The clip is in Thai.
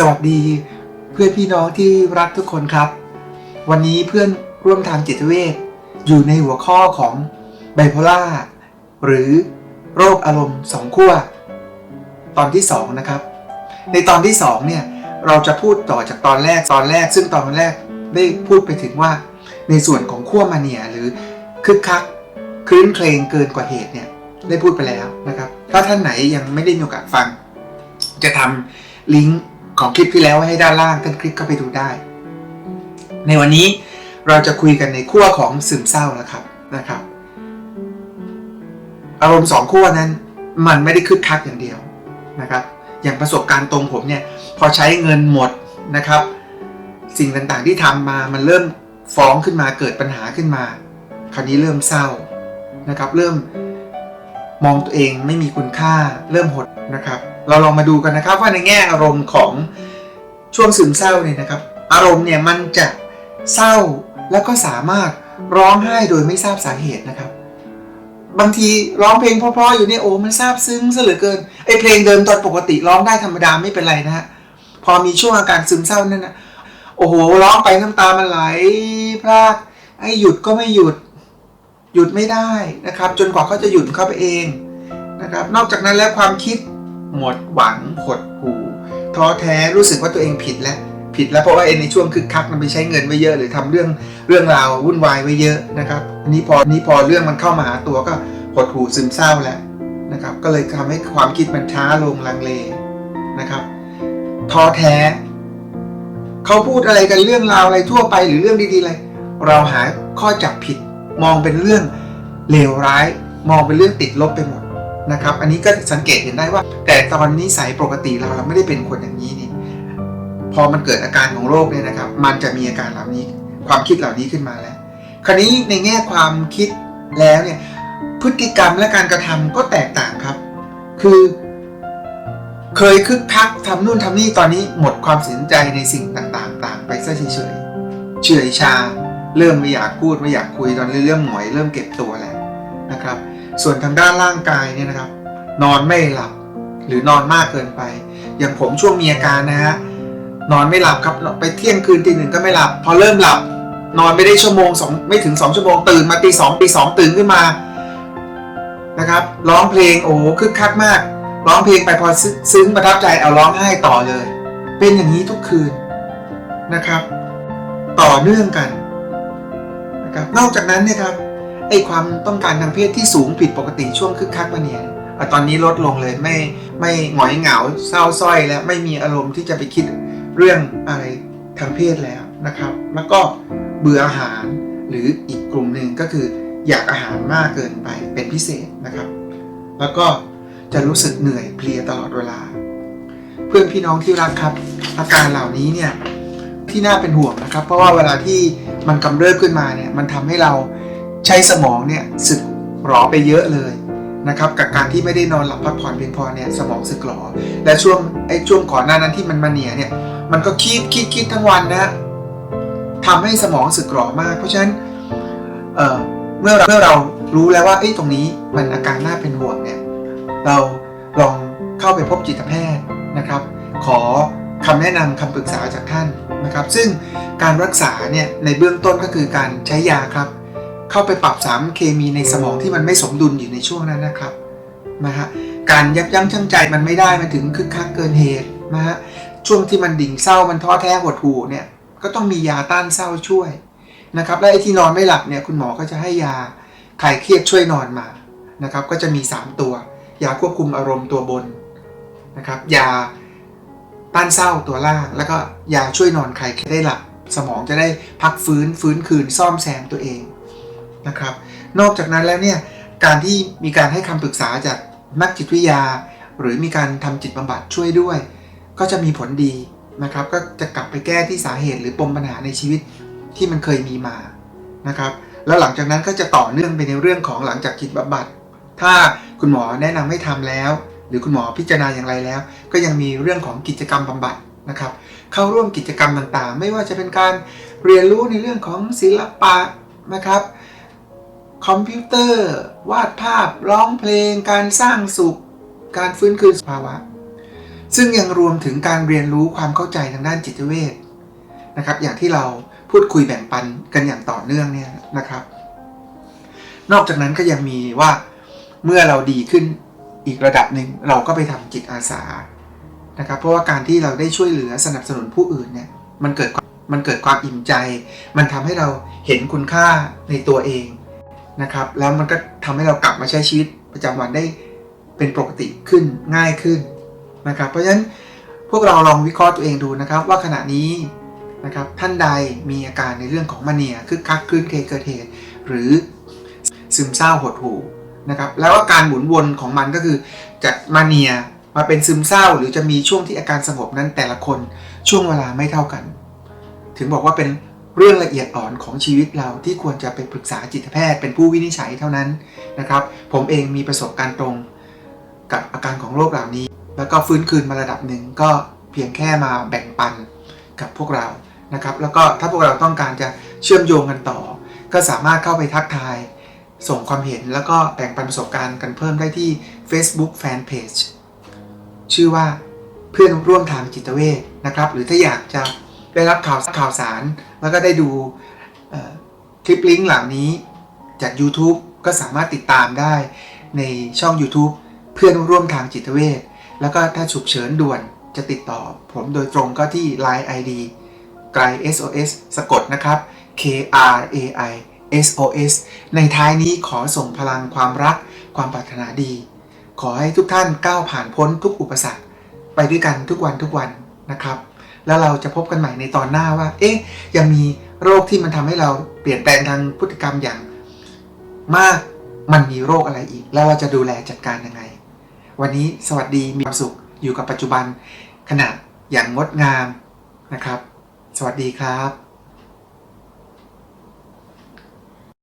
สวัสดีเพื่อนพี่น้องที่รักทุกคนครับ วันนี้เพื่อนร่วมทางจิตเวชอยู่ในหัวข้อของไบโพล่าหรือโรคอารมณ์สองขั้วตอนที่2นะครับ ในตอนที่2เนี่ยเราจะพูดต่อจากตอนแรกตอนแรก ซึ่งตอนแรกได้พูดไปถึงว่า ในส่วนของขั้วมาเนียหรือคึกคักคลื้นเครงเกินกว่าเหตุเนี่ยได้พูดไปแล้วนะครับ ถ้าท่านไหนยังไม่ได้มีโอกาสฟัง จะทำลิงก์ ของคลิปที่แล้วไว้ให้ด้านล่างท่านคลิกเข้าไปดูได้ ในวันนี้เราจะคุยกันในขั้วของซึมเศร้าแล้วครับนะครับ อารมณ์สองขั้วนั้นมันไม่ได้คึกคักอย่างเดียวนะครับ อย่างประสบการณ์ตรงผมเนี่ยพอใช้เงินหมดนะครับ สิ่งต่างๆที่ทำมามันเริ่มฟ้องขึ้นมาเกิดปัญหาขึ้นมา คราวนี้เริ่มเศร้านะครับ เริ่มมองตัวเองไม่มีคุณค่า เริ่มหด นะครับ เราลองมาดูกันนะครับว่าในแง่อารมณ์ของช่วงซึมเศร้าเนี่ยนะครับ อารมณ์เนี่ยมันจะเศร้าแล้วก็สามารถร้องไห้โดยไม่ทราบสาเหตุนะครับ บางทีร้องเพลงเพราะๆอยู่เนี่ยโอ้มันซาบซึ้งซะเหลือเกินไอเพลงเดิมตอนปกติร้องได้ธรรมดาไม่เป็นไรนะฮะพอมีช่วงอาการซึมเศร้านั่นนะโอ้โหร้องไปน้ำตามันไหลพรากไอหยุดก็ไม่หยุดหยุดไม่ได้นะครับ จนกว่าเขาจะหยุดเข้าไปเองนะครับ นอกจากนั้นแล้วความคิด หมดหวังหดหู่ท้อแท้รู้สึกว่าตัวเองผิดแล้วผิดแล้วเพราะว่าเอ็นในช่วงคึกคักมันไปใช้เงินไว้เยอะหรือทำเรื่องเรื่องราววุ่นวายไว้เยอะนะครับอันนี้พอนี้พอเรื่องมันเข้ามาหาตัวก็หดหู่ซึมเศร้าแล้วนะครับ ก็เลยทำให้ความคิดมันช้าลงลังเลนะครับท้อแท้เขาพูดอะไรกันเรื่องราวอะไรทั่วไปหรือเรื่องดีๆอะไรเราหาข้อจับผิด มองเป็นเรื่องเลวร้าย มองเป็นเรื่องติดลบไปหมด นะครับ อันนี้ก็สังเกตเห็นได้ว่า แต่ตอนนิสัยปกติเราเราไม่ได้เป็นคนอย่างนี้นี่พอมันเกิดอาการของโรคเนี่ยนะครับ มันจะมีอาการเหล่านี้ ความคิดเหล่านี้ขึ้นมาแล้ว คราวนี้ในแง่ความคิดแล้วเนี่ยพฤติกรรมและการกระทำก็แตกต่างครับ คือ เคยคึกคักทำนู่นทำนี่ตอนนี้หมดความสนใจในสิ่งต่างๆต่างไปซะเฉยๆเฉยชา เริ่มไม่อยากพูดไม่อยากคุยตอนนี้เริ่มหงอยเริ่มเก็บตัวแล้วนะครับ ส่วนทางด้านร่างกายเนี่ยนะครับ นอนไม่หลับหรือนอนมากเกินไป อย่างผมช่วงมีอาการนะฮะนอนไม่หลับครับไปเที่ยงคืนตีหนึ่งก็ไม่หลับ พอเริ่มหลับ นอนไม่ได้ชั่วโมงสองไม่ถึงสองชั่วโมงตื่นมาตีสองตีสองตื่นขึ้นมานะครับร้องเพลงโอ้คึกคักมาก ร้องเพลงไปพอซึ้งซึ้งประทับใจเอาร้องไห้ต่อเลย เป็นอย่างนี้ทุกคืนนะครับ ต่อเนื่องกันนะครับนอกจากนั้นเนี่ยครับ ไอความต้องการทางเพศที่สูงผิดปกติช่วงคึกคักมาเนี่ยตอนนี้ลดลงเลยไม่ไม่หงอยเหงาเศร้าส้อยแล้วไม่มีอารมณ์ที่จะไปคิดเรื่องอะไรทางเพศแล้วนะครับ แล้วก็เบื่ออาหารหรืออีกกลุ่มหนึ่งก็คืออยากอาหารมากเกินไปเป็นพิเศษนะครับ แล้วก็จะรู้สึกเหนื่อยเพลียตลอดเวลา เพื่อนพี่น้องที่รักครับ อาการเหล่านี้เนี่ยที่น่าเป็นห่วงนะครับ เพราะว่าเวลาที่มันกำเริบขึ้นมาเนี่ยมันทำให้เรา ใช้สมองเนี่ยสึกหรอไปเยอะเลยนะครับกับการที่ไม่ได้นอนหลับพักผ่อนเพียงพอเนี่ยสมองสึกหรอ และช่วงไอ้ช่วงก่อนหน้านั้นที่มันมาเหนียเนี่ยมันก็คิดคิดคิดทั้งวันนะทำให้สมองสึกหรอมาก เพราะฉะนั้นเเมื่อเราเมื่อเรารู้แล้วว่าไอ้ตรงนี้มันอาการน่าเป็นห่วงเนี่ยเราลองเข้าไปพบจิตแพทย์นะครับ ขอคำแนะนำคำปรึกษาจากท่านนะครับ ซึ่งการรักษาเนี่ยในเบื้องต้นก็คือการใช้ยาครับ เข้าไปปรับสารเคมีในสมองที่มันไม่สมดุลอยู่ในช่วงนั้นนะครับนะฮะการยับยั้งชั่งใจมันไม่ได้มันถึงคึกคักเกินเหตุนะฮะช่วงที่มันดิ่งเศร้ามันท้อแท้หดหู่เนี่ยก็ต้องมียาต้านเศร้าช่วยนะครับและไอ้ที่นอนไม่หลับเนี่ยคุณหมอก็จะให้ยาคลายเครียดช่วยนอนมานะครับก็จะมี 3 ตัว ยาควบคุมอารมณ์ตัวบนนะครับยาต้านเศร้าตัวล่าง แล้วก็ยาช่วยนอนคลายเครียดได้หลับสมองจะได้พักฟื้นฟื้นคืนซ่อมแซมตัวเอง นะครับ นอกจากนั้นแล้วเนี่ยการที่มีการให้คำปรึกษาจากนักจิตวิทยา หรือมีการทำจิตบำบัดช่วยด้วย ก็จะมีผลดีนะครับ ก็จะกลับไปแก้ที่สาเหตุหรือปมปัญหาในชีวิตที่มันเคยมีมานะครับ แล้วหลังจากนั้นก็จะต่อเนื่องไปในเรื่องของหลังจากจิตบำบัด ถ้าคุณหมอแนะนำให้ทำแล้ว หรือคุณหมอพิจารณาอย่างไรแล้ว ก็ยังมีเรื่องของกิจกรรมบำบัดนะครับ เข้าร่วมกิจกรรมต่างๆ ไม่ว่าจะเป็นการเรียนรู้ในเรื่องของศิลปะนะครับ คอมพิวเตอร์ วาดภาพ ร้องเพลง การสร้างสุข การฟื้นคืนสภาวะ ซึ่งยังรวมถึงการเรียนรู้ความเข้าใจทางด้านจิตเวชนะครับ อย่างที่เราพูดคุยแบ่งปันกันอย่างต่อเนื่องเนี่ยนะครับ นอกจากนั้นก็ยังมีว่าเมื่อเราดีขึ้นอีกระดับหนึ่งเราก็ไปทำจิตอาสานะครับ เพราะว่าการที่เราได้ช่วยเหลือสนับสนุนผู้อื่นเนี่ยมันเกิดมมันเกิดความอิ่มใจ มันทำให้เราเห็นคุณค่าในตัวเอง นะครับ แล้วมันก็ทำให้เรากลับมาใช้ชีวิตประจำวันได้เป็นปกติขึ้นง่ายขึ้นนะครับ เพราะฉะนั้นพวกเราลองวิเคราะห์ตัวเองดูนะครับ ว่าขณะนี้นะครับท่านใดมีอาการในเรื่องของมาเนียคึกคักคลื่นเคเกิดเหตุหรือซึมเศร้าหดหู่นะครับแล้วอาการหมุนวนของมันก็คือจากมาเนียมาเป็นซึมเศร้า หรือจะมีช่วงที่อาการสงบนั้นแต่ละคนช่วงเวลาไม่เท่ากัน ถึงบอกว่าเป็น เรื่องละเอียดอ่อนของชีวิตเราที่ควรจะไปปรึกษาจิตแพทย์ เป็นผู้วินิจฉัยเท่านั้นนะครับ ผมเองมีประสบการณ์ตรงกับอาการของโรคเหล่านี้ แล้วก็ฟื้นคืนมาระดับหนึ่งก็เพียงแค่มาแบ่งปันกับพวกเรานะครับ แล้วก็ถ้าพวกเราต้องการจะเชื่อมโยงกันต่อ ก็สามารถเข้าไปทักทาย ส่งความเห็นแล้วก็แบ่งปันประสบการณ์กันเพิ่มได้ที่ Facebook Fanpage ชื่อว่าเพื่อนร่วมทางจิตเวชนะครับ หรือถ้าอยากจะ ได้รับข่าวข่าวสาร แล้วก็ได้ดูคลิปลิงก์เหล่านี้จาก YouTube ก็สามารถติดตามได้ในช่อง YouTube เพื่อนร่วมทางจิตเวชแล้วก็ถ้าฉุกเฉินด่วนจะติดต่อ ผมโดยตรงก็ที่ Line ID ไกล SOS สะกดนะครับ K R A I S O S ในท้ายนี้ขอส่งพลังความรักความปรารถนาดี ขอให้ทุกท่านก้าวผ่านพ้นทุกอุปสรรค ไปด้วยกันทุกวันทุกวันนะครับ แล้วเราจะพบกันใหม่ในตอนหน้าว่า เอ๊ะยังมีโรคที่มันทำให้เราเปลี่ยนแปลงทางพฤติกรรมอย่างมากมันมีโรคอะไรอีก แล้วเราจะดูแลจัดการยังไง วันนี้สวัสดีมีความสุขอยู่กับปัจจุบันขณะอย่างงดงามนะครับ สวัสดีครับ